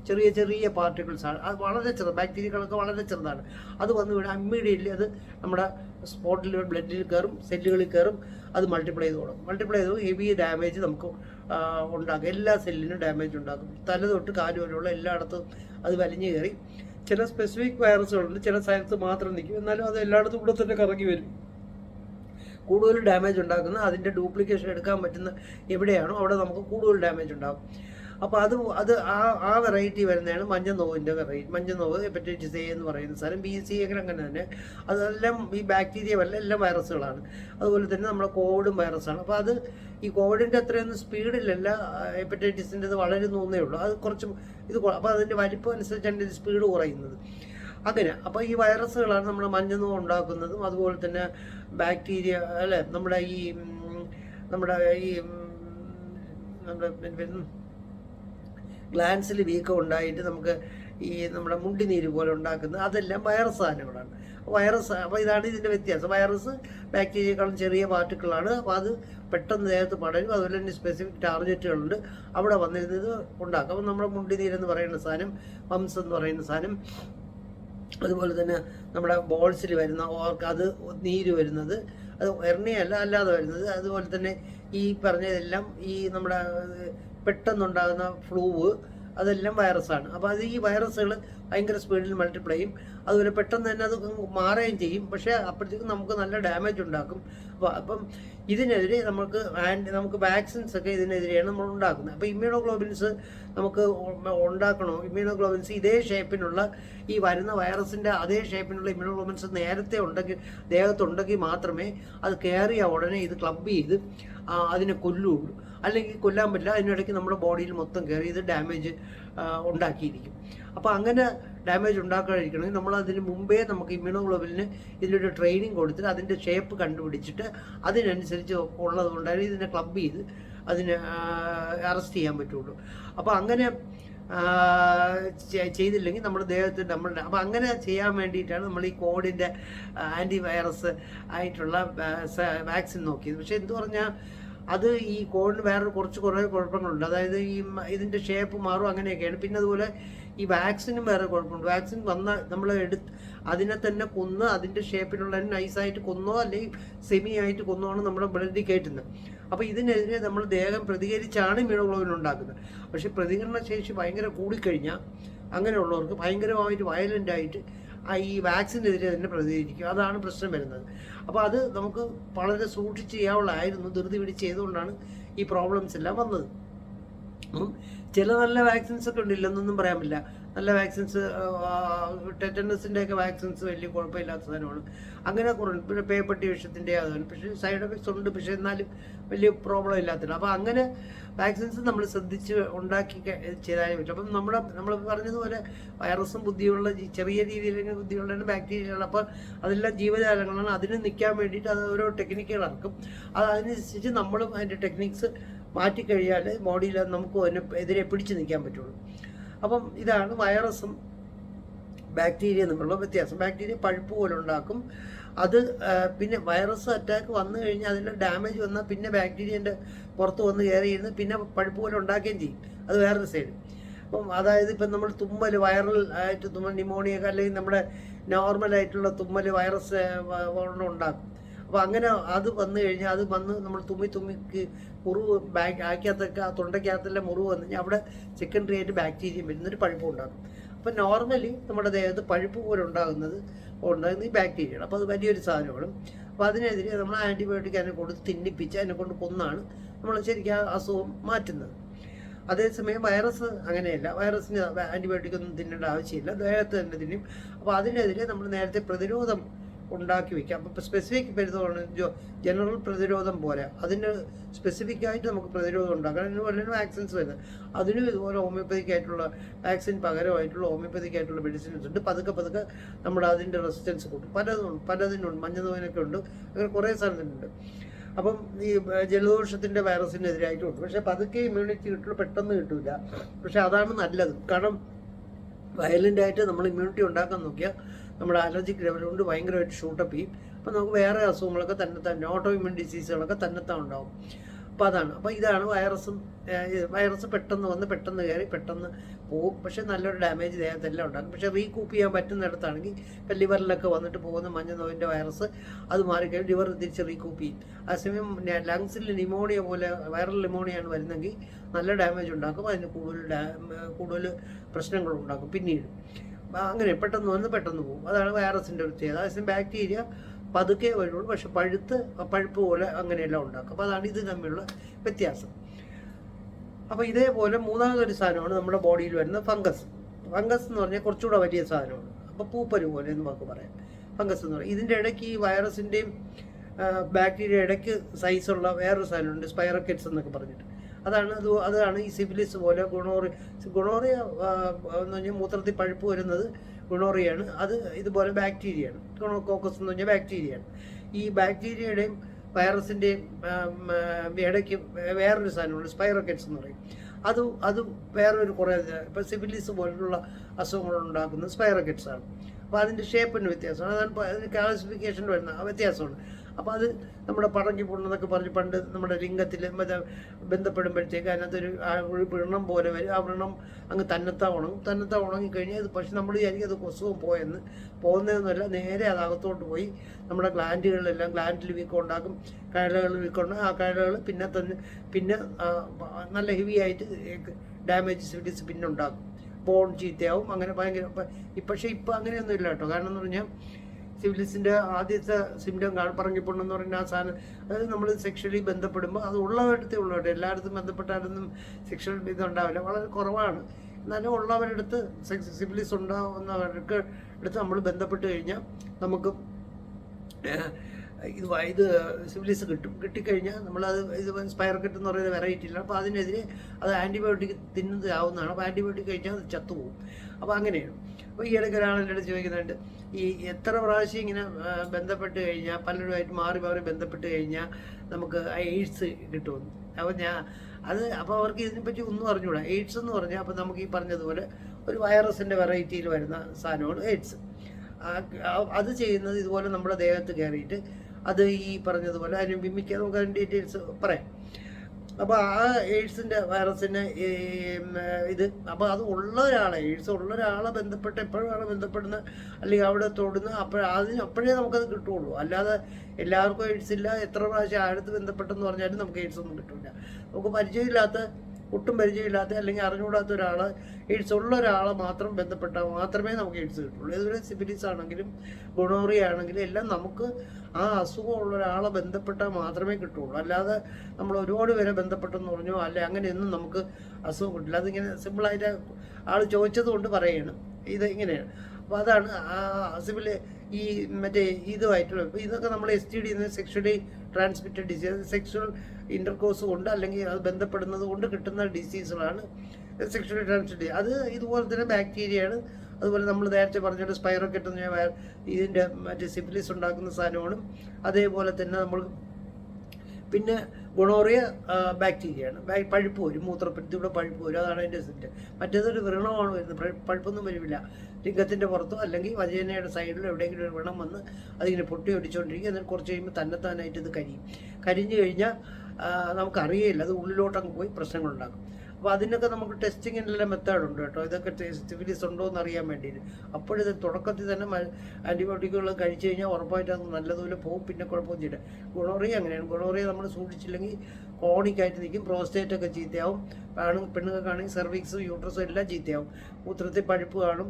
ചെറിയ ചെറിയ പാർട്ടിക്കിൾസ് ആണ് അത് വളരെ ചെറുത് ബാക്ടീരിയകളൊക്കെ വളരെ ചെറുതാണ്. അത് വന്ന് വീണ് ഇമ്മീഡിയറ്റ്ലി അത് നമ്മുടെ സ്പോട്ടിൽ ബ്ലഡിൽ കയറും സെല്ലുകളിൽ കയറും അത് മൾട്ടിപ്ലൈ ചെയ്ത് തുടങ്ങും മൾട്ടിപ്ലൈ ചെയ്ത് ഹെവി ഡാമേജ് നമുക്ക് ഉണ്ടാകും ഉണ്ടാക്കും. എല്ലാ സെല്ലിനും ഡാമേജ് ഉണ്ടാക്കും. തല തൊട്ട് കാൽ വരെയുള്ള എല്ലായിടത്തും അത് വലിഞ്ഞു കയറി. ചില സ്പെസിഫിക് വൈറസുകളുണ്ട് ചില സ്ഥലത്ത് മാത്രം നിൽക്കും. എന്നാലും അത് എല്ലായിടത്തും കൂടെ തന്നെ കറങ്ങി വരും. കൂടുതൽ ഡാമേജ് ഉണ്ടാക്കുന്ന അതിന്റെ ഡ്യൂപ്ലിക്കേഷൻ എടുക്കാൻ പറ്റുന്ന എവിടെയാണോ അവിടെ നമുക്ക് കൂടുതൽ ഡാമേജ് ഉണ്ടാകും അപ്പോൾ അത് അത് ആ ആ വെറൈറ്റി വരുന്നതാണ് മഞ്ഞ നോവിന്റെ വെറൈറ്റി മഞ്ഞ നോവ് ഹെപ്പറ്റൈറ്റിസ് എ എന്ന് പറയുന്ന സാധനം ബി സി അങ്ങനെ അങ്ങനെ തന്നെ. അതെല്ലാം ഈ ബാക്ടീരിയ വല്ല എല്ലാം വൈറസുകളാണ് അതുപോലെ തന്നെ നമ്മുടെ കോവിഡും വൈറസാണ് അപ്പോൾ അത് ഈ കോവിഡിന്റെ അത്രയൊന്നും സ്പീഡിലല്ല ഹെപ്പറ്റൈറ്റിസിന്റെ വളരെ നൂന്നേ ഉള്ളൂ. അത് കുറച്ച് ഇത് അപ്പോൾ അതിന്റെ വലിപ്പം അനുസരിച്ചാണ് ഇത് സ്പീഡ് കുറയുന്നത്. അങ്ങനെ അപ്പോൾ ഈ വൈറസുകളാണ് നമ്മുടെ മഞ്ഞനോവ് ഉണ്ടാക്കുന്നതും അതുപോലെ തന്നെ ബാക്ടീരിയ അല്ലേ നമ്മുടെ ഈ നമ്മുടെ ഈ നമ്മുടെ ഗ്ലാൻസിൽ വീക്കം ഉണ്ടായിട്ട് നമുക്ക് ഈ നമ്മുടെ മുണ്ടിനീര് പോലെ ഉണ്ടാക്കുന്നത് അതെല്ലാം വൈറസ് സാധനങ്ങളാണ്. വൈറസ് അപ്പോൾ ഇതാണ് ഇതിന്റെ വ്യത്യാസം. വൈറസ് ബാക്ടീരിയക്കാളും ചെറിയ പാർട്ടിക്കിളാണ്. അപ്പോൾ അത് പെട്ടെന്ന് ദേഹത്ത് പടരും. അതുപോലെ തന്നെ സ്പെസിഫിക് ടാർഗറ്റുകളുണ്ട്. അവിടെ വന്നിരുന്നത് ഉണ്ടാക്കും. അപ്പോൾ നമ്മുടെ മുണ്ടിനീരെന്ന് പറയുന്ന സാധനം പംസ് എന്ന് പറയുന്ന സാധനം അതുപോലെ തന്നെ നമ്മുടെ ബോൾസിൽ വരുന്ന ഓർക്ക് അത് നീര് വരുന്നത് അത് എർണിയല്ല അല്ലാതെ വരുന്നത്. അതുപോലെ തന്നെ ഈ പറഞ്ഞതെല്ലാം ഈ നമ്മുടെ പെട്ടെന്നുണ്ടാകുന്ന ഫ്ലൂവ് അതെല്ലാം വൈറസാണ്. അപ്പോൾ അത് ഈ വൈറസുകൾ ഭയങ്കര സ്പീഡിൽ മൾട്ടിപ്ലൈ ചെയ്യും. അതുപോലെ പെട്ടെന്ന് തന്നെ അത് മാറുകയും ചെയ്യും. പക്ഷേ അപ്പോഴത്തേക്കും നമുക്ക് നല്ല ഡാമേജ് ഉണ്ടാക്കും. അപ്പോൾ അപ്പം ഇതിനെതിരെ നമുക്ക് ആൻഡ് നമുക്ക് വാക്സിൻസ് ഒക്കെ ഇതിനെതിരെയാണ് നമ്മൾ ഉണ്ടാക്കുന്നത്. അപ്പോൾ ഇമ്മ്യൂണോഗ്ലോബിൻസ് നമുക്ക് ഉണ്ടാക്കണോ? ഇമ്മ്യൂണോഗ്ലോബിൻസ് ഇതേ ഷേപ്പിനുള്ള ഈ വരുന്ന വൈറസിന്റെ അതേ ഷേപ്പിനുള്ള ഇമ്മ്യൂണോഗ്ലോബിൻസ് നേരത്തെ ഉണ്ടെങ്കിൽ ദേഹത്തുണ്ടെങ്കിൽ മാത്രമേ അത് കയറിയ ഉടനെ ഇത് ക്ലബ് ചെയ്ത് അതിനെ കൊല്ലുള്ളൂ അല്ലെങ്കിൽ കൊല്ലാൻ പറ്റില്ല അതിനിടയ്ക്ക് നമ്മുടെ ബോഡിയിൽ മൊത്തം കയറി ഇത് ഡാമേജ് ഉണ്ടാക്കിയിരിക്കും. അപ്പോൾ അങ്ങനെ ഡാമേജ് ഉണ്ടാക്കാതിരിക്കണമെങ്കിൽ നമ്മൾ അതിന് മുമ്പേ നമുക്ക് ഇമ്മ്യൂണോഗ്ലോബിലിന് ഇതിലൊരു ട്രെയിനിങ് കൊടുത്തിട്ട് അതിന്റെ ഷേപ്പ് കണ്ടുപിടിച്ചിട്ട് അതിനനുസരിച്ച് ഉള്ളത് കൊണ്ടാണ് ഇതിനെ ക്ലബ് ചെയ്ത് അതിന് അറസ്റ്റ് ചെയ്യാൻ പറ്റുള്ളൂ. അപ്പോൾ അങ്ങനെ ചെയ്തില്ലെങ്കിൽ നമ്മുടെ ദേഹത്തിൽ നമ്മളുടെ അപ്പോൾ അങ്ങനെ ചെയ്യാൻ വേണ്ടിയിട്ടാണ് നമ്മൾ ഈ കോവിഡിന്റെ ആന്റി വൈറസ് ആയിട്ടുള്ള വാക്സിൻ നോക്കിയത്. പക്ഷേ എന്തു പറഞ്ഞാൽ അത് ഈ കോവിഡിന് വേറെ കുറച്ച് കുറേ കുഴപ്പങ്ങളുണ്ട്. അതായത് ഈ ഇതിന്റെ ഷേപ്പ് മാറും അങ്ങനെയൊക്കെയാണ്. പിന്നെ അതുപോലെ ഈ വാക്സിനും വേറെ കുഴപ്പമുണ്ട്. വാക്സിൻ വന്ന നമ്മൾ എടുത്ത് അതിനെ തന്നെ കൊന്ന് അതിന്റെ ഷേപ്പിലുള്ള നൈസായിട്ട് കൊന്നോ അല്ലെങ്കിൽ സെമി ആയിട്ട് കൊന്നോ ആണ് നമ്മുടെ ബ്ലഡിൽ കയറ്റുന്നത് അപ്പോൾ ഇതിനെതിരെ നമ്മൾ ദേഹം പ്രതികരിച്ചാണ് ഇമ്മ്യൂണോഗ്ലോബിൻ ഉണ്ടാക്കുന്നത്. പക്ഷേ പ്രതികരണ ശേഷി ഭയങ്കര കൂടിക്കഴിഞ്ഞാൽ അങ്ങനെയുള്ളവർക്ക് ഭയങ്കരമായിട്ട് വയലന്റ് ആയിട്ട് ആ ഈ വാക്സിനെതിരെ തന്നെ പ്രതികരിക്കും. അതാണ് പ്രശ്നം വരുന്നത്. അപ്പോൾ അത് നമുക്ക് വളരെ സൂക്ഷിച്ച് ചെയ്യാവുള്ളതായിരുന്നു. ധൃതി പിടിച്ച് ചെയ്തുകൊണ്ടാണ് ഈ പ്രോബ്ലംസ് എല്ലാം വന്നത്. ചില നല്ല വാക്സിൻസ് ഒക്കെ ഉണ്ട് ഇല്ലെന്നൊന്നും പറയാൻ പറ്റില്ല. നല്ല വാക്സിൻസ് ടെറ്റനസിന്റെ ഒക്കെ വാക്സിൻസ് വലിയ കുഴപ്പമില്ലാത്ത അങ്ങനെ കുറേ പിന്നെ പേപ്പട്ടി വിഷത്തിന്റെ അതാണ് പക്ഷേ സൈഡ് എഫക്ട്സ് ഉണ്ട്. പക്ഷേ എന്നാലും വലിയ പ്രോബ്ലം ഇല്ലാത്തത് അപ്പോൾ അങ്ങനെ വാക്സിൻസ് നമ്മൾ ശ്രദ്ധിച്ച് ഉണ്ടാക്കി ചെയ്താലേ പറ്റും. അപ്പം നമ്മുടെ നമ്മൾ പറഞ്ഞതുപോലെ വൈറസും ബുദ്ധിയുള്ള ചെറിയ രീതിയിലെങ്കിൽ ബുദ്ധിയുള്ള ബാക്ടീരിയകൾ അപ്പോൾ അതെല്ലാം ജീവജാലങ്ങളാണ്. അതിന് നിൽക്കാൻ വേണ്ടിയിട്ട് അത് ഓരോ ടെക്നിക്കുകൾ ഇറക്കും. അത് അതിനനുസരിച്ച് നമ്മളും അതിന്റെ ടെക്നിക്സ് മാറ്റിക്കഴിഞ്ഞാൽ ബോഡിയിൽ നമുക്ക് അതിനെ എതിരെ പിടിച്ചു നിൽക്കാൻ പറ്റുള്ളൂ. അപ്പം ഇതാണ് വൈറസും ബാക്ടീരിയ തമ്മിലുള്ള വ്യത്യാസം. ബാക്ടീരിയ പഴുപ്പ് പോലെ ഉണ്ടാക്കും. അത് പിന്നെ വൈറസ് അറ്റാക്ക് വന്നു കഴിഞ്ഞാൽ അതിന്റെ ഡാമേജ് വന്നാൽ പിന്നെ ബാക്ടീരിയന്റെ പുറത്ത് വന്ന് കയറി ഇരുന്ന് പിന്നെ പഴുപ്പ് പോലെ ഉണ്ടാക്കുകയും ചെയ്യും. അത് വേറൊരു സൈഡ്. അപ്പം അതായത് ഇപ്പം നമ്മൾ തുമ്മൽ വൈറൽ ആയിട്ട് തുമ്മൽ ന്യൂമോണിയ അല്ലെങ്കിൽ നമ്മുടെ നോർമൽ ആയിട്ടുള്ള തുമ്മൽ വൈറസ് ഉണ്ടാക്കും. അപ്പോൾ അങ്ങനെ അത് വന്നു കഴിഞ്ഞാൽ അത് വന്ന് നമ്മൾ തുമ്മി തുമ്മിക്ക് മുറിവ് ബാക്ക് ആക്കിയകത്തൊക്കെ ആ തൊണ്ടയ്ക്കകത്തെല്ലാം മുറിവ് വന്നു കഴിഞ്ഞാൽ അവിടെ സെക്കൻഡറി ആയിട്ട് ബാക്ടീരിയ വരുന്നൊരു പഴുപ്പ് ഉണ്ടാകും. അപ്പോൾ നോർമലി നമ്മുടെ ദേഹത്ത് പഴുപ്പ് പോലെ ഉണ്ടാകുന്നത് ഉണ്ടാകുന്ന ഈ ബാക്ടീരിയയാണ് അപ്പോൾ അത് വലിയൊരു സാധനമാണ്. അപ്പോൾ അതിനെതിരെ നമ്മൾ ആന്റിബയോട്ടിക് അതിനെ കൊടുത്ത് തിന്നിപ്പിച്ച് അതിനെ കൊണ്ട് കൊന്നാണ് നമ്മൾ ശരിക്കും ആ അസുഖം മാറ്റുന്നത്. അതേസമയം വൈറസ് അങ്ങനെയല്ല. വൈറസിന് ആന്റിബയോട്ടിക് ഒന്നും തിന്നേണ്ട ആവശ്യമില്ല. ദേഹത്ത് തന്നെ തിന്നും. അപ്പോൾ അതിനെതിരെ നമ്മൾ നേരത്തെ പ്രതിരോധം ഉണ്ടാക്കി വയ്ക്കാം അപ്പോൾ സ്പെസിഫിക് പ്രതിരോധം ജനറൽ പ്രതിരോധം പോലെ. അതിന് സ്പെസിഫിക് ആയിട്ട് നമുക്ക് പ്രതിരോധം ഉണ്ടാക്കാം. അതിന് പോലെ വാക്സിൻസ് വരുന്നത്. അതിനും ഇതുപോലെ ഹോമിയോപ്പതിക് ആയിട്ടുള്ള വാക്സിൻ പകരമായിട്ടുള്ള ഹോമിയോപ്പതിക് ആയിട്ടുള്ള മെഡിസിൻസ് ഉണ്ട്. പതുക്കെ പതുക്കെ നമ്മുടെ അതിന്റെ റെസിസ്റ്റൻസ് കൂട്ടും. പലതും പലതിനുണ്ട്. മഞ്ഞനോവിനൊക്കെ ഉണ്ട്. അങ്ങനെ കുറേ സാധനങ്ങളുണ്ട്. അപ്പം ഈ ജലദോഷത്തിന്റെ വൈറസിനെതിരായിട്ടുണ്ട് പക്ഷേ പതുക്കെ ഇമ്മ്യൂണിറ്റി കിട്ടുള്ളൂ പെട്ടെന്ന് കിട്ടില്ല പക്ഷേ അതാണ് നല്ലത്. കാരണം വയലന്റ് ആയിട്ട് നമ്മൾ ഇമ്മ്യൂണിറ്റി ഉണ്ടാക്കാൻ നോക്കിയാൽ നമ്മുടെ അലർജിക് ലെവൽ കൊണ്ട് ഭയങ്കരമായിട്ട് ഷൂട്ടപ്പ് ചെയ്യും. അപ്പോൾ നമുക്ക് വേറെ അസുഖങ്ങളൊക്കെ തന്നെ തന്നെ ഓട്ടോ ഇമ്മ്യൂൺ ഡിസീസുകളൊക്കെ തന്നെത്താൻ ഉണ്ടാവും. അപ്പോൾ അതാണ്. അപ്പോൾ ഇതാണ് വൈറസും വൈറസ് പെട്ടെന്ന് വന്ന് പെട്ടെന്ന് കയറി പെട്ടെന്ന് പോകും. പക്ഷേ നല്ലൊരു ഡാമേജ് ദേഹത്തെല്ലാം ഉണ്ടാകും പക്ഷേ റീകൂപ്പ് ചെയ്യാൻ പറ്റുന്നിടത്താണെങ്കിൽ ഇപ്പം ലിവറിലൊക്കെ വന്നിട്ട് പോകുന്ന മഞ്ഞ നോവിന്റെ വൈറസ് അത് മാറിക്കഴിഞ്ഞ് ലിവർ തിരിച്ച് റീകൂപ്പ് ചെയ്യും. അതേസമയം ലങ്സിൽ ന്യൂമോണിയ പോലെ വൈറൽ ന്യൂമോണിയാണ് വരുന്നെങ്കിൽ നല്ല ഡാമേജ് ഉണ്ടാക്കും. അതിന് കൂടുതൽ കൂടുതൽ പ്രശ്നങ്ങൾ ഉണ്ടാക്കും. പിന്നീട് അങ്ങനെ പെട്ടെന്ന് വന്ന് പെട്ടെന്ന് പോകും. അതാണ് വൈറസിന്റെ പ്രത്യേകത. അതേസമയം ബാക്ടീരിയ പതുക്കെ വരുള്ളൂ. പക്ഷെ പഴുത്ത് പഴുപ്പ് പോലെ അങ്ങനെയെല്ലാം ഉണ്ടാക്കും. അപ്പോൾ അതാണ് ഇത് തമ്മിലുള്ള വ്യത്യാസം. അപ്പോൾ ഇതേപോലെ മൂന്നാമതൊരു സാധനമാണ് നമ്മുടെ ബോഡിയിൽ വരുന്ന ഫംഗസ് ഫംഗസ് എന്ന് പറഞ്ഞാൽ കുറച്ചുകൂടെ വലിയ സാധനമാണ്. അപ്പോൾ പൂപ്പര് പോലെ എന്ന് നമുക്ക് പറയാം. ഫംഗസ് എന്ന് പറയും. ഇതിന്റെ ഇടയ്ക്ക് ഈ വൈറസിന്റെയും ബാക്ടീരിയ ഇടയ്ക്ക് സൈസുള്ള വേറൊരു സാധനമുണ്ട് സ്പൈറക്കെറ്റ്സ് എന്നൊക്കെ പറഞ്ഞിട്ട്. അതാണ് അത് അതാണ് ഈ സിഫിലിസ് പോലെ ഗുണോറി ഗുണോറിയ എന്ന് പറഞ്ഞാൽ മൂത്രത്തിൽ പഴുപ്പ് വരുന്നത് ഗുണോറിയാണ്. അത് ഇതുപോലെ ബാക്ടീരിയയാണ്. ഗുണോകോക്കസ് എന്ന് പറഞ്ഞാൽ ബാക്ടീരിയയാണ്. ഈ ബാക്ടീരിയയുടെയും വൈറസിന്റെയും ഇടയ്ക്ക് വേറൊരു സാധനമുണ്ട് സ്പൈറോക്കെറ്റ്സ് എന്ന് പറയും. അത് അത് വേറൊരു കുറേ ഇപ്പം സിഫിലിസ് പോലുള്ള അസുഖങ്ങൾ ഉണ്ടാക്കുന്നത് ആണ്. അപ്പോൾ അതിന്റെ ഷേപ്പിന് വ്യത്യാസമാണ്. അതാണ് അതിന് ക്ലാസിഫിക്കേഷൻ വരുന്ന വ്യത്യാസമാണ്. അപ്പോൾ അത് നമ്മുടെ പടങ്ങി പൊണ്ണെന്നൊക്കെ പറഞ്ഞ് പണ്ട് നമ്മുടെ ലിംഗത്തിൽ മറ്റേ ബന്ധപ്പെടുമ്പോഴത്തേക്ക് അതിനകത്തൊരു ഒരു വ്രണം പോലെ വരും. ആ വ്രണം അങ്ങ് തന്നെത്താ ഉണങ്ങും. തന്നെത്താ ഉണങ്ങി കഴിഞ്ഞാൽ ഇത് പക്ഷെ നമ്മൾ വിചാരിക്കും അത് കൊസുഖം പോയെന്ന്. പോകുന്നതെന്നല്ല നേരെ അത് അകത്തോട്ട് പോയി നമ്മുടെ ഗ്ലാൻഡുകളിലെല്ലാം ഗ്ലാൻഡിൽ വീക്കം ഉണ്ടാക്കും കഴലകൾ വീക്കം ഉണ്ടാകും ആ കഴലകൾ പിന്നെ തന്നെ പിന്നെ നല്ല ഹെവി ആയിട്ട് ഡാമേജ് സിവിറ്റീസ് പിന്നെ ഉണ്ടാക്കും. ബോൺ ചീത്തയാവും. അങ്ങനെ ഭയങ്കര പക്ഷേ ഇപ്പം അങ്ങനെയൊന്നും ഇല്ല കേട്ടോ. കാരണം എന്ന് പറഞ്ഞാൽ സിവിലിസിന്റെ ആദ്യത്തെ സിംറ്റം കാണ പറയുന്ന ആ സാധനം അതായത് നമ്മൾ സെക്ഷലി ബന്ധപ്പെടുമ്പോൾ അത് ഉള്ളവരുടെ ഉള്ളവരുടെ എല്ലായിടത്തും ബന്ധപ്പെട്ടാലൊന്നും സെക്ഷൽ ഇതുണ്ടാവില്ല വളരെ കുറവാണ്. എന്നാലും ഉള്ളവരടുത്ത് സിവിലിസ് ഉണ്ടാവുന്നവർക്ക് അടുത്ത് നമ്മൾ ബന്ധപ്പെട്ട് കഴിഞ്ഞാൽ നമുക്ക് ഇത് ഇത് സിവിലിസ് കിട്ടും. കിട്ടിക്കഴിഞ്ഞാൽ നമ്മളത് ഇത് കിട്ടും എന്ന് പറയുന്ന വെറൈറ്റി ഇല്ല. അപ്പോൾ അതിനെതിരെ അത് ആന്റിബയോട്ടിക് തിന്നുന്നതാവുന്നതാണ്. അപ്പോൾ ആന്റിബയോട്ടിക് കഴിഞ്ഞാൽ അത് ചത്തുപോകും. അപ്പോൾ അങ്ങനെയാണ്. അപ്പോൾ ഈ ഇടയ്ക്ക് ഒരാൾ ചോദിക്കുന്നുണ്ട് ഈ എത്ര പ്രാവശ്യം ഇങ്ങനെ ബന്ധപ്പെട്ട് കഴിഞ്ഞാൽ പലരുമായിട്ട് മാറി മാറി ബന്ധപ്പെട്ട് കഴിഞ്ഞാൽ നമുക്ക് എയ്ഡ്സ് കിട്ടുമെന്ന്. അപ്പോൾ ഞാൻ അത് അപ്പോൾ അവർക്ക് ഇതിനെപ്പറ്റി ഒന്നും അറിഞ്ഞൂടാ. എയ്ഡ്സ് എന്ന് പറഞ്ഞാൽ അപ്പോൾ നമുക്ക് ഈ പറഞ്ഞതുപോലെ ഒരു വൈറസിന്റെ വെറൈറ്റിയിൽ വരുന്ന സാധനമാണ് എയ്ഡ്സ്. അത് ചെയ്യുന്നത് ഇതുപോലെ നമ്മുടെ ദേഹത്ത് കയറിയിട്ട് അത് ഈ പറഞ്ഞതുപോലെ അതിന് വിമിക്കാൻ നമുക്ക് അതിന്റെ ഡീറ്റെയിൽസ് പറയാം. അപ്പോൾ ആ എയ്ഡ്സിന്റെ വൈറസിന് ഈ, ഇത്. അപ്പോൾ അത് ഉള്ള ഒരാളെ എയ്ഡ്സ് ഉള്ള ഒരാളെ ബന്ധപ്പെട്ട് എപ്പോഴാണ് ബന്ധപ്പെടുന്ന അല്ലെങ്കിൽ അവിടെ തൊടുന്ന അപ്പോൾ അതിന് അപ്പോഴേ നമുക്കത് കിട്ടുള്ളൂ. അല്ലാതെ എല്ലാവർക്കും എയ്ഡ്സ് ഇല്ല. എത്ര പ്രാവശ്യം ആഴത്ത് ബന്ധപ്പെട്ടെന്ന് പറഞ്ഞാലും നമുക്ക് എയ്ഡ്സ് ഒന്നും കിട്ടില്ല നമുക്ക് പരിചയമില്ലാത്ത ഒട്ടും പരിചയമില്ലാത്ത അല്ലെങ്കിൽ അറിഞ്ഞുകൂടാത്ത ഒരാൾ എയ്ഡ്സ് ഉള്ള ഒരാളെ മാത്രം ബന്ധപ്പെട്ട മാത്രമേ നമുക്ക് എയ്ഡ്സ് കിട്ടുള്ളൂ. ഏതൊരു സിബിലിസ് ആണെങ്കിലും ഗുണോറി ആണെങ്കിലും എല്ലാം നമുക്ക് ആ അസുഖമുള്ള ഒരാളെ ബന്ധപ്പെട്ടാൽ മാത്രമേ കിട്ടുള്ളൂ. അല്ലാതെ നമ്മൾ ഒരുപാട് പേരെ ബന്ധപ്പെട്ടെന്ന് പറഞ്ഞോ അല്ലെ അങ്ങനെയൊന്നും നമുക്ക് അസുഖം കിട്ടില്ല. അതിങ്ങനെ സിമ്പിളായിട്ട് ആൾ ചോദിച്ചത് കൊണ്ട് പറയുകയാണ് ഇത് ഇങ്ങനെയാണ്. അപ്പോൾ അതാണ് ആ സിവിൽ ഈ മറ്റേ ഇതുമായിട്ടുള്ള ഇതൊക്കെ നമ്മൾ S T D sexually transmitted disease sexual intercourse കൊണ്ട് അല്ലെങ്കിൽ അത് ബന്ധപ്പെടുന്നത് കൊണ്ട് കിട്ടുന്ന ഡിസീസുകളാണ് സെക്ഷൽ ട്രാൻസ്മിറ്റഡ് അത് ഇതുപോലെ തന്നെ ബാക്ടീരിയയാണ് അതുപോലെ നമ്മൾ നേരത്തെ പറഞ്ഞിട്ട് സ്പൈറോക്കെട്ട് എന്ന് പറഞ്ഞാൽ ഇതിന്റെ മറ്റേ സിഫിലിസ് ഉണ്ടാക്കുന്ന സാധനമാണ്. അതേപോലെ തന്നെ നമ്മൾ പിന്നെ ഗുണോറിയ ബാക്ടീരിയയാണ് പഴുപ്പ് വരും മൂത്രപ്പെടുത്തിയുടെ പഴുപ്പ് വരും. അതാണ് അതിന്റെ സിറ്റ് മറ്റേതൊരു വൃണമാണ് വരുന്നത്. പഴുപ്പൊന്നും വരുമില്ല ലിംഗത്തിന്റെ പുറത്തോ അല്ലെങ്കിൽ വജേനയുടെ സൈഡിലോ എവിടെയെങ്കിലും ഒരു വെള്ളം വന്ന് അതിങ്ങനെ പൊട്ടി ഒടിച്ചുകൊണ്ടിരിക്കും എന്നിട്ട് കുറച്ച് കഴിയുമ്പോൾ തന്നെത്താനായിട്ട് ഇത് കരിയും. കരിഞ്ഞു കഴിഞ്ഞാൽ നമുക്കറിയില്ല അത് ഉള്ളിലോട്ടങ്ങ് പോയി പ്രശ്നങ്ങളുണ്ടാക്കും. അപ്പോൾ അതിനൊക്കെ നമുക്ക് ടെസ്റ്റിങ്ങിനെല്ലാം മെത്തേഡുണ്ട് കേട്ടോ. ഇതൊക്കെ സിഫിലിസ് ഉണ്ടോ എന്ന് അറിയാൻ വേണ്ടിയിട്ട്. അപ്പോഴിത് തുടക്കത്തിൽ തന്നെ ആന്റിബയോട്ടിക്കുകൾ കഴിച്ചു കഴിഞ്ഞാൽ ഉറപ്പായിട്ട് അത് നല്ലതുപോലെ പോകും പിന്നെ കുഴപ്പമൊന്നും ചെയ്യില്ല ഗുണോറിയ അങ്ങനെയാണ്. ഗുണോറിയ നമ്മൾ സൂക്ഷിച്ചില്ലെങ്കിൽ കോണിക്കായിട്ട് നിൽക്കും. പ്രോസ്റ്റേറ്റ് ഒക്കെ ചീത്തയാവും. പെണ്ണുങ്ങൾക്കാണെങ്കിൽ സെർവിക്സും യൂട്രസും എല്ലാം ചീത്തയാവും. മൂത്രത്തിൽ പഴുപ്പ് കാണും.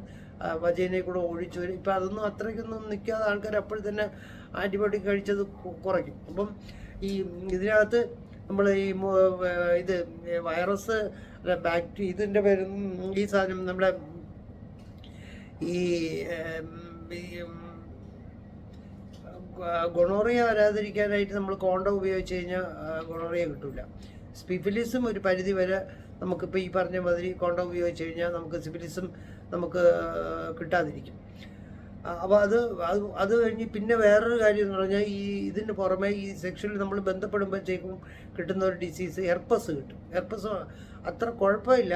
വജേനയിൽ കൂടെ ഒഴിച്ചു വരും. ഇപ്പം അതൊന്നും അത്രയ്ക്കൊന്നും നിൽക്കാതെ ആൾക്കാർ അപ്പോൾ തന്നെ ആന്റിബയോട്ടിക് കഴിച്ചത് കുറയ്ക്കും. അപ്പം ഈ ഇതിനകത്ത് നമ്മൾ ഈ ഇത് വൈറസ് ബാക്ടീരിയ ഇതിന്റെ പേരും ഈ സാധനം നമ്മുടെ ഈ ഗൊണോറിയ വരാതിരിക്കാനായിട്ട് നമ്മൾ കോണ്ടം ഉപയോഗിച്ച് കഴിഞ്ഞാൽ ഗൊണോറിയ കിട്ടില്ല സ്പിഫിലിസും ഒരു പരിധി വരെ നമുക്കിപ്പോൾ ഈ പറഞ്ഞ മാതിരി കോണ്ടം ഉപയോഗിച്ച് കഴിഞ്ഞാൽ നമുക്ക് സിഫിലിസും നമുക്ക് കിട്ടാതിരിക്കും. അപ്പോൾ അത് അത് അത് കഴിഞ്ഞ് പിന്നെ വേറൊരു കാര്യം എന്ന് പറഞ്ഞാൽ ഈ ഇതിന് പുറമെ ഈ സെക്ഷനിൽ നമ്മൾ ബന്ധപ്പെടുമ്പോഴത്തേക്കും കിട്ടുന്ന ഒരു ഡിസീസ് എർപ്പസ് കിട്ടും. എർപ്പസ് അത്ര കുഴപ്പമില്ല.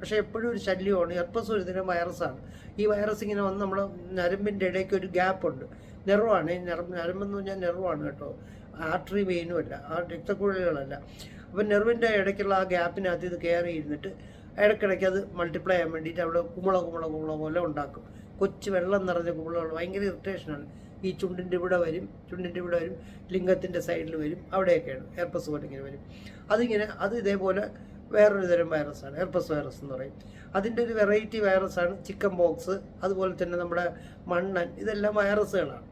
പക്ഷേ എപ്പോഴും ഒരു ശല്യമാണ്. എർപ്പസ് ഒരു ഇതിന്റെ വൈറസാണ് ഈ വൈറസ് ഇങ്ങനെ വന്ന് നമ്മുടെ നരമ്പിന്റെ ഇടയ്ക്ക് ഒരു ഗ്യാപ്പ് നെർവാണ്. ഈ നെർവ് നരമ്പെന്ന് പറഞ്ഞാൽ നെർവാണ് കേട്ടോ. ആർട്ടറി വെയിനും അല്ല. ആ രക്തക്കുഴലുകളല്ല. അപ്പം നെർവിന്റെ ഇടയ്ക്കുള്ള ആ ഗ്യാപ്പിനകത്ത് ഇത് കയറി ഇടയ്ക്കിടയ്ക്ക് അത് മൾട്ടിപ്ലൈ ചെയ്യാൻ വേണ്ടിയിട്ട് അവിടെ കുമുള കുമുള കുമ്പള പോലെ ഉണ്ടാക്കും. കൊച്ചു വെള്ളം നിറഞ്ഞ കുമ്പളകൾ ഭയങ്കര ഇറിറ്റേഷനാണ് ഈ ചുണ്ടിന്റെ ഇവിടെ വരും ചുണ്ടിന്റെ ഇവിടെ വരും ലിംഗത്തിന്റെ സൈഡിൽ വരും അവിടെയൊക്കെയാണ്. ഹെർപ്പസ് പോലെ ഇങ്ങനെ വരും. അതിങ്ങനെ അത് ഇതേപോലെ വേറൊരു തരം വൈറസാണ് ഹെർപ്പസ് വൈറസ് എന്ന് പറയും. അതിന്റെ ഒരു വെറൈറ്റി വൈറസാണ് ചിക്കൻ ബോക്സ് അതുപോലെ തന്നെ നമ്മുടെ മണ്ണൻ. ഇതെല്ലാം വൈറസുകളാണ്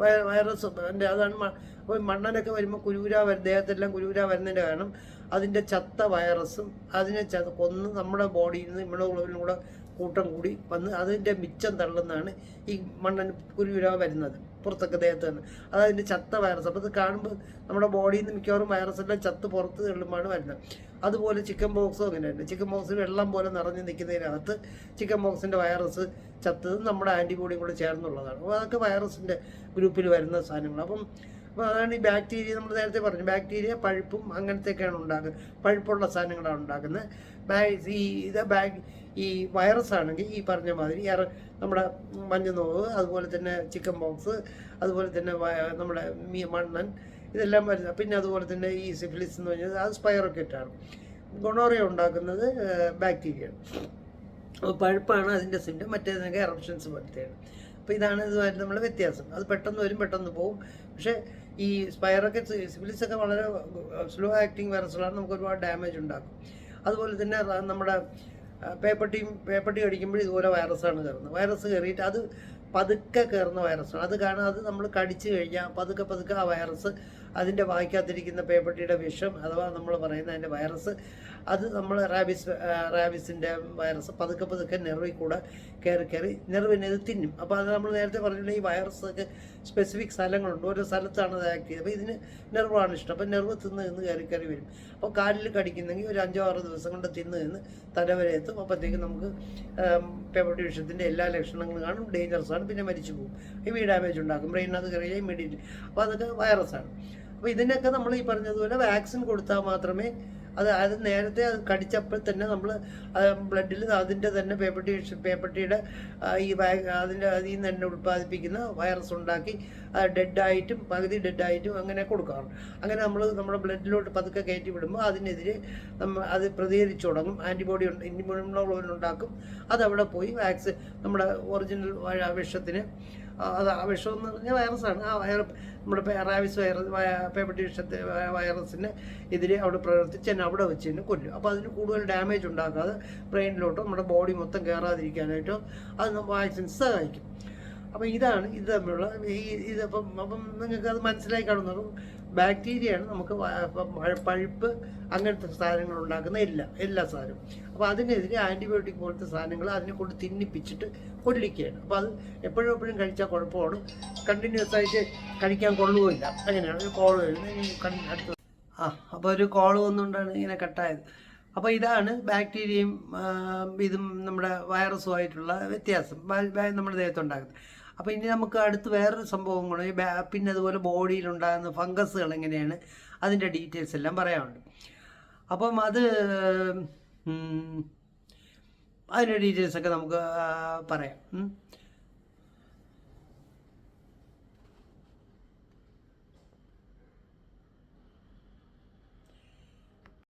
വൈറസ് അതാണ് അപ്പോൾ മണ്ണനൊക്കെ വരുമ്പോൾ കുരൂര ദേഹത്തെല്ലാം കുരൂര വരുന്നതിന്റെ കാരണം അതിന്റെ ചത്ത വൈറസും അതിനെ ച കൊന്ന് നമ്മുടെ ബോഡിയിൽ നിന്ന് ഇമ്യൂണോഗ്ലോബിനും കൂടെ കൂട്ടം കൂടി വന്ന് അതിന്റെ മിച്ചം തള്ളുന്നതാണ് ഈ മണ്ണൻ കുരുവിര വരുന്നത് പുറത്തൊക്കെ ദേഹത്ത് തന്നെ അതതിന്റെ ചത്ത വൈറസ്. അപ്പോൾ ഇത് കാണുമ്പോൾ നമ്മുടെ ബോഡിയിൽ നിന്ന് മിക്കവാറും വൈറസ് എല്ലാം ചത്ത് പുറത്ത് തള്ളുമ്പോഴാണ് വരുന്നത്. അതുപോലെ ചിക്കൻ ബോക്സും അങ്ങനെ തന്നെ. ചിക്കൻ ബോക്സ് വെള്ളം പോലെ നിറഞ്ഞു നിൽക്കുന്നതിനകത്ത് ചിക്കൻ ബോക്സിന്റെ വൈറസ് ചത്തത് നമ്മുടെ ആന്റിബോഡിയും കൂടെ ചേർന്നുള്ളതാണ്. അപ്പോൾ അതൊക്കെ വൈറസിന്റെ ഗ്രൂപ്പിൽ വരുന്ന സാധനങ്ങൾ അപ്പം അപ്പോൾ അതാണ് ഈ ബാക്ടീരിയ നമ്മൾ നേരത്തെ പറഞ്ഞു. ബാക്ടീരിയ പഴുപ്പും അങ്ങനത്തെയൊക്കെയാണ് ഉണ്ടാകുന്നത് പഴുപ്പുള്ള സാധനങ്ങളാണ് ഉണ്ടാക്കുന്നത്. ബാ- ഈ ഇത് ബാക് ഈ വൈറസ് ആണെങ്കിൽ ഈ പറഞ്ഞ മാതിരി നമ്മുടെ മഞ്ഞനോവ് അതുപോലെ തന്നെ ചിക്കൻ ബോക്സ് അതുപോലെ തന്നെ നമ്മുടെ മണ്ണൻ ഇതെല്ലാം വരുന്ന പിന്നെ അതുപോലെ തന്നെ ഈ സിഫിലിസ് എന്ന് പറഞ്ഞാൽ അത് സ്പൈറോക്കെറ്റാണ് ഗൊണോറിയ ഉണ്ടാക്കുന്നത് ബാക്ടീരിയയാണ് പഴുപ്പാണ് അതിന്റെ സിംറ്റം മറ്റേതിനൊക്കെ എറപ്ഷൻസ് പോലത്തെയാണ്. അപ്പോൾ ഇതാണ് ഇതുമായിട്ട് നമ്മൾ വ്യത്യാസം. അത് പെട്ടെന്ന് വരും പെട്ടെന്ന് പോകും പക്ഷേ ഈ സ്പൈറൊക്കെ സിബിലിസ് ഒക്കെ വളരെ സ്ലോ ആക്ടിങ് വൈറസുകളാണ് നമുക്ക് ഒരുപാട് ഡാമേജ് ഉണ്ടാക്കും. അതുപോലെ തന്നെ നമ്മുടെ പേപ്പർ ടീം പേപ്പർ ടീ അടിക്കുമ്പോൾ ഇതുപോലെ വൈറസാണ് കയറുന്നത്. വൈറസ് കയറിയിട്ട് അത് പതുക്കെ കയറുന്ന വൈറസാണ് അത് കാരണം അത് നമ്മൾ കടിച്ചു കഴിഞ്ഞാൽ പതുക്കെ പതുക്കെ ആ വൈറസ് അതിന്റെ വായിക്കാത്തിരിക്കുന്ന പേപ്പർ ടീയുടെ വിഷം അഥവാ നമ്മൾ പറയുന്ന അതിന്റെ വൈറസ് അത് നമ്മൾ റാബിസ് റാബിസിന്റെ വൈറസ് പതുക്കെ പതുക്കെ നെർവിൽ കൂടെ കയറി കയറി നെർവിനെ ഇത് തിന്നും. അപ്പോൾ അത് നമ്മൾ നേരത്തെ പറഞ്ഞില്ല ഈ വൈറസ് ഒക്കെ സ്പെസിഫിക് സ്ഥലങ്ങളുണ്ട്. ഓരോ സ്ഥലത്താണ് അത് ആക്ട് ചെയ്യുന്നത്. അപ്പോൾ ഇതിന് നെർവാണ് ഇഷ്ടം. അപ്പോൾ നെർവ് തിന്ന് നിന്ന് കയറി കയറി വരും. അപ്പോൾ കാലിൽ കടിക്കുന്നെങ്കിൽ ഒരു അഞ്ചോ ആറോ ദിവസം കൊണ്ട് തിന്ന് നിന്ന് തലവരെ എത്തും. അപ്പോഴത്തേക്കും നമുക്ക് പേപ്പർ വിഷയത്തിന്റെ എല്ലാ ലക്ഷണങ്ങളും കാണും. ഡേഞ്ചറസ് ആണ്. പിന്നെ മരിച്ചു പോകും. ഇവ ഡാമേജ് ഉണ്ടാക്കും. ബ്രെയിനകത്ത് കയറിയാൽ ഇമ്മീഡിയറ്റ് അപ്പോൾ അതൊക്കെ വൈറസാണ് അപ്പോൾ ഇതിനൊക്കെ നമ്മൾ ഈ പറഞ്ഞതുപോലെ വാക്സിൻ കൊടുത്താൽ മാത്രമേ അത് അത് നേരത്തെ അത് കടിച്ചപ്പോൾ തന്നെ നമ്മൾ ബ്ലഡിൽ അതിന്റെ തന്നെ പേപ്പട്ടി പേപ്പട്ടിയുടെ ഈ അതിന്റെ അതിൽ നിന്ന് തന്നെ ഉൽപ്പാദിപ്പിക്കുന്ന വൈറസ് ഉണ്ടാക്കി ഡെഡായിട്ടും പകുതി ഡെഡായിട്ടും അങ്ങനെ കൊടുക്കാറുണ്ട്. അങ്ങനെ നമ്മൾ നമ്മുടെ ബ്ലഡിലോട്ട് പതുക്കെ കയറ്റി വിടുമ്പോൾ അതിനെതിരെ നമ്മൾ അത് പ്രതികരിച്ചു തുടങ്ങും. ആന്റിബോഡി ഇമ്മ്യൂണോഗ്ലോബിൻ ഉണ്ടാക്കും അതവിടെ പോയി വാക്സിൻ നമ്മുടെ ഒറിജിനൽ വിഷത്തിന് അത് വിഷം എന്ന് പറഞ്ഞാൽ വൈറസാണ് ആ വൈറ നമ്മുടെ പേറാവിസ് വൈറസ് പേപ്പട്ടി വിഷത്തെ വൈറസിന് എതിരെ അവിടെ പ്രവർത്തിച്ച് തന്നെ അവിടെ വെച്ച് തന്നെ കൊല്ലും. അപ്പോൾ അതിന് കൂടുതൽ ഡാമേജ് ഉണ്ടാക്കാതെ ബ്രെയിനിലോട്ടോ നമ്മുടെ ബോഡി മൊത്തം കയറാതിരിക്കാനായിട്ടോ അത് വാക്സിൻസ് സഹായിക്കും. അപ്പോൾ ഇതാണ് ഇത് തമ്മിലുള്ള ഈ ഇതപ്പം അപ്പം നിങ്ങൾക്ക് അത് മനസ്സിലായി കാണുന്നു ബാക്ടീരിയയാണ് നമുക്ക് പഴുപ്പ് അങ്ങനത്തെ സാധനങ്ങൾ ഉണ്ടാക്കുന്ന എല്ലാ എല്ലാ സാധനവും. അപ്പോൾ അതിനെതിരെ ആന്റിബയോട്ടിക് പോലത്തെ സാധനങ്ങൾ അതിനെ കൊണ്ട് തിന്നിപ്പിച്ചിട്ട് കൊല്ലിക്കുകയാണ്. അപ്പോൾ അത് എപ്പോഴും എപ്പോഴും കഴിച്ചാൽ കുഴപ്പമാണ്. കണ്ടിന്യൂസ് ആയിട്ട് കഴിക്കാൻ കൊള്ളുകയില്ല. അങ്ങനെയാണ് ഒരു കോൾ വരുന്നത്. അടുത്ത ആ അപ്പോൾ ഒരു കോൾ വന്നുകൊണ്ടാണ് ഇങ്ങനെ കട്ടായത്. അപ്പോൾ ഇതാണ് ബാക്ടീരിയയും ഇതും നമ്മുടെ വൈറസുമായിട്ടുള്ള വ്യത്യാസം. നമ്മുടെ ദേഹത്തുണ്ടാകുന്നത്. അപ്പോൾ ഇനി നമുക്ക് അടുത്ത് വേറൊരു സംഭവം കൂടെ പിന്നെ അതുപോലെ ബോഡിയിലുണ്ടാകുന്ന ഫംഗസുകൾ എങ്ങനെയാണ് അതിന്റെ ഡീറ്റെയിൽസ് എല്ലാം പറയാനുണ്ട് അപ്പം അത് അതിന്റെ ഡീറ്റെയിൽസൊക്കെ നമുക്ക് പറയാം.